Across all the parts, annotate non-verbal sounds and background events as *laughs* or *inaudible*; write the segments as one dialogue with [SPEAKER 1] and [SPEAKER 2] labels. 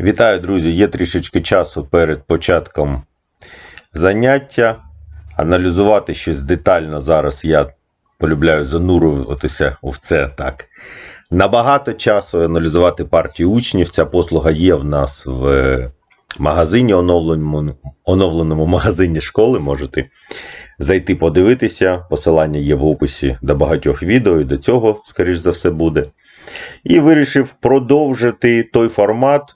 [SPEAKER 1] Вітаю, друзі! Є трішечки часу перед початком заняття. Аналізувати щось детально зараз я полюбляю занурюватися в це так. Набагато часу аналізувати партію учнів. Ця послуга є в нас в магазині, оновленому, оновленому магазині школи. Можете зайти подивитися. Посилання є в описі до багатьох відео, і до цього, скоріш за все, буде. І вирішив продовжити той формат,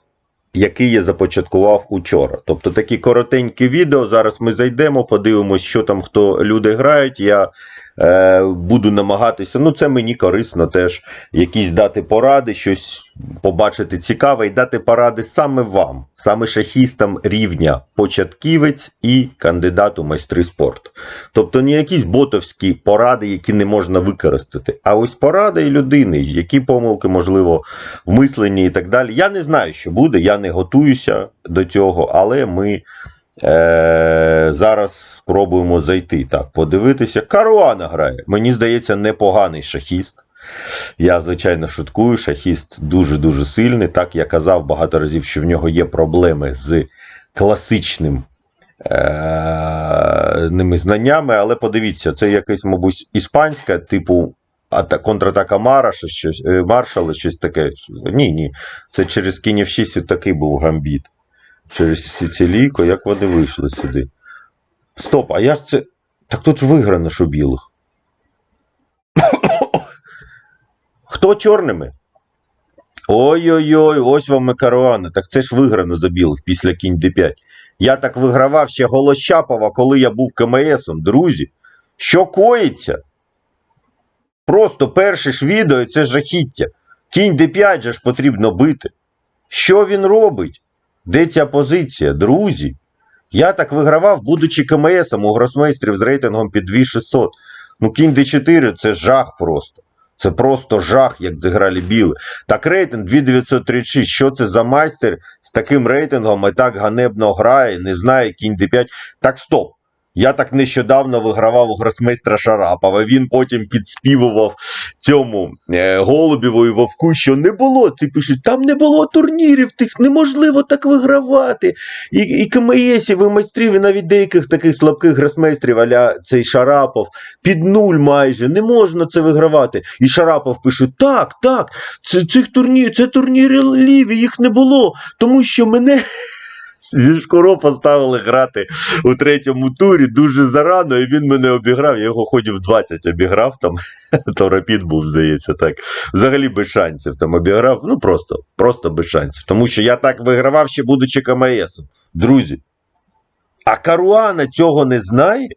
[SPEAKER 1] який я започаткував учора. Тобто такі коротенькі відео. Зараз ми зайдемо, подивимось, що там хто люди грають. Я буду намагатися, ну це мені корисно теж, якісь дати поради, щось побачити цікаве і дати поради саме вам, саме шахістам рівня початківець і кандидат у майстри спорту. Тобто не якісь ботовські поради, які не можна використати, а ось поради людини, які помилки, можливо, в мисленні і так далі. Я не знаю, що буде, я не готуюся до цього, але ми е- зараз спробуємо зайти. Так, подивитися. Каруана грає. Мені здається, непоганий шахіст. Я, звичайно, шуткую. Шахіст дуже-дуже сильний. Так, я казав багато разів, що в нього є проблеми з класичним е- ними знаннями, але подивіться, це якась, мабуть, іспанська, типу ата- контратака Мараша, щось, е, Маршала, щось таке. Ні, ні. Це через кінь 6 такий був гамбіт. Через Сицилійко, як вони вийшли сюди. Стоп, а я ж це. Так тут ж виграно, що білих. *coughs* Хто чорними? Ой-ой-ой, ось вам і каруана. Так це ж виграно за білих після кінь d5. Я так вигравав ще Голощапова, коли я був КМСом. Друзі, що коїться? Просто перше ж відео це жахіття. Кінь d5 же ж потрібно бити. Що він робить? Де ця позиція? Друзі? Я так вигравав, будучи КМСом у гросмейстрів з рейтингом під 2600. Ну, кінь d4 це жах просто. Це просто жах, як зіграли біли. Так рейтинг 2936. Що це за майстер з таким рейтингом і так ганебно грає, не знає кінь d5. Так стоп. Я так нещодавно вигравав у гросмейстра Шарапова. Він потім підспівував цьому е, Голубєву і Вовку, що не було. Ці пишуть, там не було турнірів, тих неможливо так вигравати. І, і КМСів, і майстрів, і навіть деяких таких слабких гросмейстрів, аля цей Шарапов, під нуль майже, не можна це вигравати. І Шарапов пише: так, так, це, цих турнірів, це турніри ліві, їх не було, тому що мене. Зі Шкуро поставили грати у третьому турі дуже зарано, і він мене обіграв. Я його ходів 20 обіграв там. *laughs* То рапід був, здається, так. Взагалі без шансів там обіграв. Ну просто, просто без шансів. Тому що я так вигравав, ще будучи КМСом. Друзі. А Каруана цього не знає.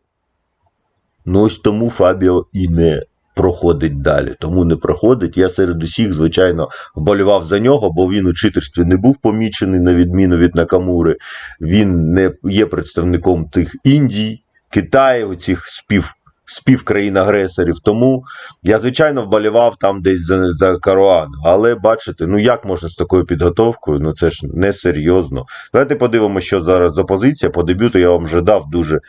[SPEAKER 1] Ну ось тому Фабіо і не проходить далі. Тому не проходить. Я серед усіх, звичайно, вболівав за нього, бо він у читерстві не був помічений, на відміну від Накамури. Він не є представником тих Індій, Китаю, цих спів. Співкраїн-агресорів, тому я, звичайно, вболівав там десь за, за Каруану. Але бачите, ну як можна з такою підготовкою? Ну це ж не серйозно. Давайте подивимося, що зараз за позиція. По дебюту я вам вже дав дуже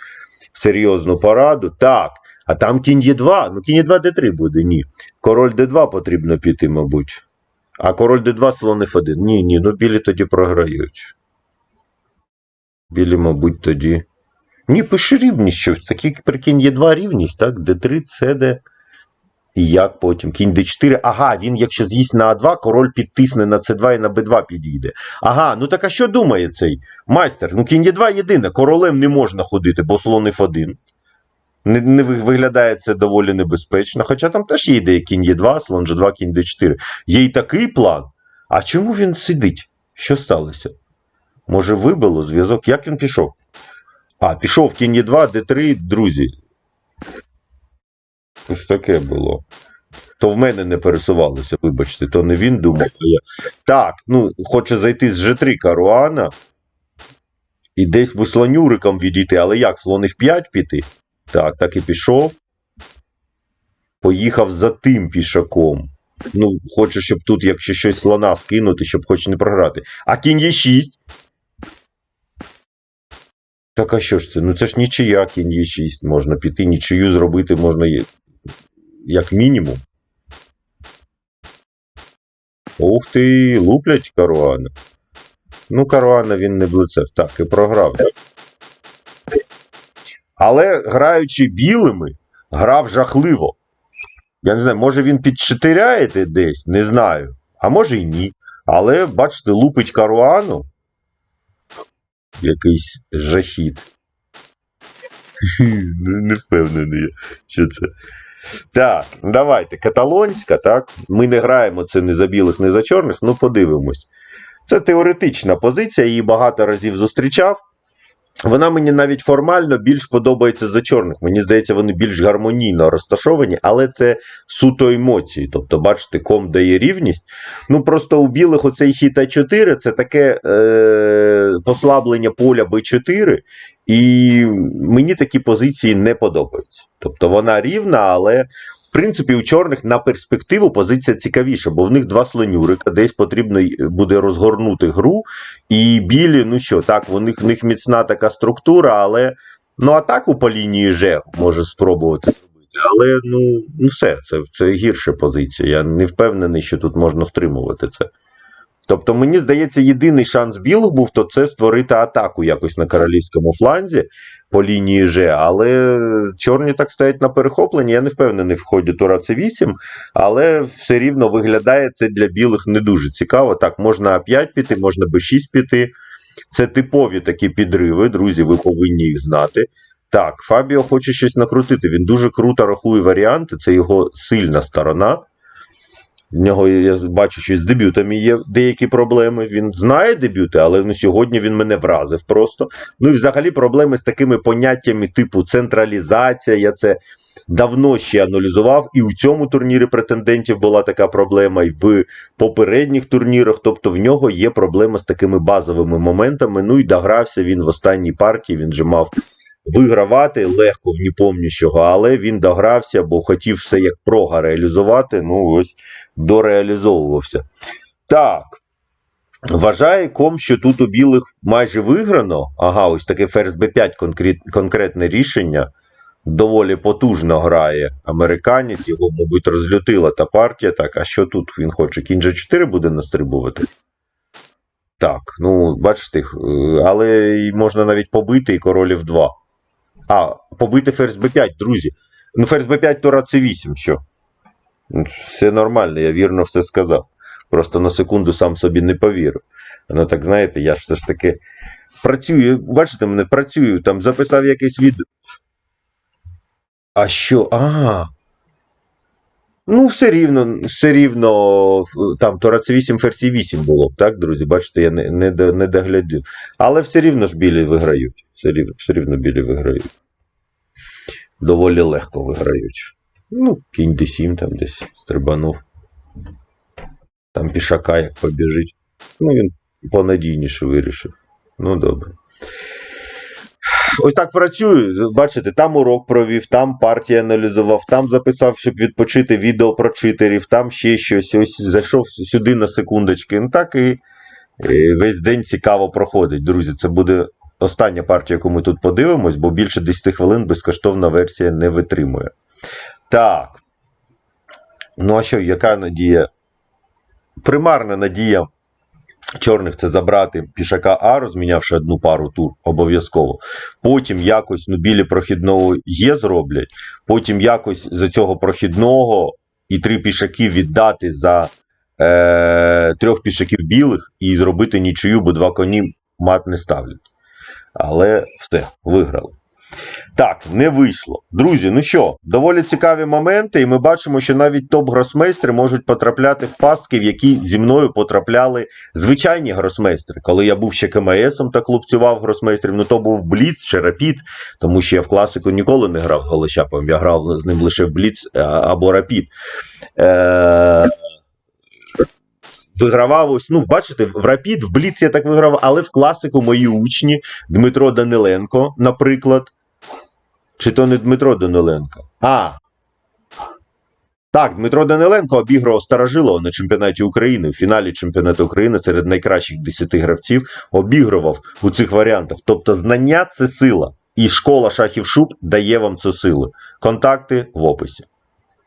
[SPEAKER 1] серйозну пораду. Так, а там кінь Є2. Ну, кінь Є2 Д3 буде, ні. Король Д2 потрібно піти, мабуть. А король Д2 слон F1. Ні, ні, ну білі тоді програють. Білі, мабуть, тоді. Ні, пиши рівність щось. Такі при кінь Є2 рівність, так? Д3, СД. І як потім? Кінь Д4. Ага, він, якщо з'їсть на А2, король підтисне на С2 і на Б2 підійде. Ага, ну так а що думає цей майстер? Ну, кінь Є2 єдине, королем не можна ходити, бо слон F1. Не, не виглядає це доволі небезпечно. Хоча там теж є ідея кінь Є2, слон G2, кінь Д4. Є і такий план. А чому він сидить? Що сталося? Може, вибило зв'язок? Як він пішов? А, пішов кінь Є2, Д3, друзі. Ось таке було. То в мене не пересувалося, вибачте, то не він думав, а я. Так, ну, хоче зайти з G3 Каруана. І десь би слонюриком відійти, але як, слон F5 піти? Так, так і пішов. Поїхав за тим пішаком. Ну, хоче, щоб тут, якщо щось слона скинути, щоб хоч не програти. А кінь є 6. Так, а що ж це? Ну це ж нічия кінь є 6 можна піти, нічию зробити можна як мінімум. Ух ти, луплять каруани. Ну, Каруана він не блицев. Так, і програв. Але граючи білими, грав жахливо. Я не знаю, може він підшатиряєте десь, не знаю. А може і ні. Але, бачите, лупить Каруану. Якийсь жахіт. *laughs* Не, не впевнений, що це. Так, давайте. Каталонська, так? Ми не граємо це не за білих, не за чорних, ну подивимось. Це теоретична позиція, її багато разів зустрічав. Вона мені навіть формально більш подобається за чорних. Мені здається, вони більш гармонійно розташовані, але це суто емоції. Тобто, бачите, ком дає рівність. Ну просто у білих оцей хід А4 це таке е- послаблення поля Б4, і мені такі позиції не подобаються. Тобто вона рівна, але. Принципі, у чорних на перспективу позиція цікавіша, бо в них два слонюрика, десь потрібно буде розгорнути гру. І білі, ну що, так, в них, в них міцна така структура, але ну атаку по лінії Ж може спробувати зробити. Але ну, ну все, це, це гірша позиція. Я не впевнений, що тут можна втримувати це. Тобто, мені здається, єдиний шанс білих був, то це створити атаку якось на королівському фланзі по лінії Ж, але чорні так стоять на перехопленні. Я не впевнений в ході Тура С8, але все рівно виглядає це для білих не дуже цікаво. Так, можна А5 піти, можна Б6 піти. Це типові такі підриви, друзі, ви повинні їх знати. Так, Фабіо хоче щось накрутити. Він дуже круто рахує варіанти, це його сильна сторона. В нього я бачу, що з дебютами є деякі проблеми. Він знає дебюти, але ну, сьогодні він мене вразив просто. Ну і взагалі проблеми з такими поняттями типу централізація. Я це давно ще аналізував. І у цьому турнірі претендентів була така проблема, і в попередніх турнірах. Тобто в нього є проблема з такими базовими моментами. Ну і догрався він в останній партії. Він же мав вигравати легко в ніпомніщого, але він догрався, бо хотів все як прога реалізувати. Ну ось дореалізовувався. Так. Вважає ком, що тут у білих майже виграно. Ага, ось таке ферзь Б5 конкрет, конкретне рішення. Доволі потужно грає американець, його, мабуть, розлютила та партія. Так, а що тут він хоче? Кінь G4 буде настрибувати? Так, ну, бачите, е, але можна навіть побити і королів 2. А, побити ферзь Б5, друзі. Ну, ферзь Б5 то С8, що? Ну, Все нормально, я вірно все сказав. Просто на секунду сам собі не повірив. Ну так знаєте, я ж все ж таки працюю, бачите мене, працюю, там записав якесь відео. А що? А. Ну, все рівно, все рівно, там Тора С8, Ферзь 8 було б, так, друзі? Бачите, я не, не, не доглядів. Але все рівно ж білі виграють. Все рівно, все рівно білі виграють. Доволі легко виграють. Ну, кінь D7 там десь стрибанув. Там пішака як побіжить. Ну, він понадійніше вирішив. Ну, добре. Ось так працюю. Бачите, там урок провів, там партія аналізував, там записав, щоб відпочити відео про читерів, там ще щось. Ось зайшов сюди на секундочки. Ну так і весь день цікаво проходить. Друзі, це буде остання партія, яку ми тут подивимось, бо більше 10 хвилин безкоштовна версія не витримує. Так. Ну, а що, яка надія? Примарна надія чорних це забрати пішака А, розмінявши одну пару тур, обов'язково. Потім якось ну, білі прохідного є зроблять. Потім якось за цього прохідного і три пішаки віддати за е, трьох пішаків білих і зробити нічию, бо два коні мат не ставлять. Але все, виграли. Так, не вийшло. Друзі, ну що, доволі цікаві моменти, і ми бачимо, що навіть топ-гросмейстри можуть потрапляти в пастки, в які зі мною потрапляли звичайні гросмейстри. Коли я був ще КМСом та клубцював гросмейстрів, ну то був Бліц чи Рапід, тому що я в класику ніколи не грав Голощаповим, я грав з ним лише в Бліц або Рапід. Е- Вигравав ось, ну, бачите, в Рапід, в Бліц я так вигравав, але в класику мої учні Дмитро Даниленко, наприклад. Чи то не Дмитро Даниленко? А. Так, Дмитро Даниленко обігрував Старожилова на чемпіонаті України в фіналі чемпіонату України серед найкращих 10 гравців. Обігрував у цих варіантах. Тобто, знання це сила. І школа шахів шуб дає вам цю силу. Контакти в описі.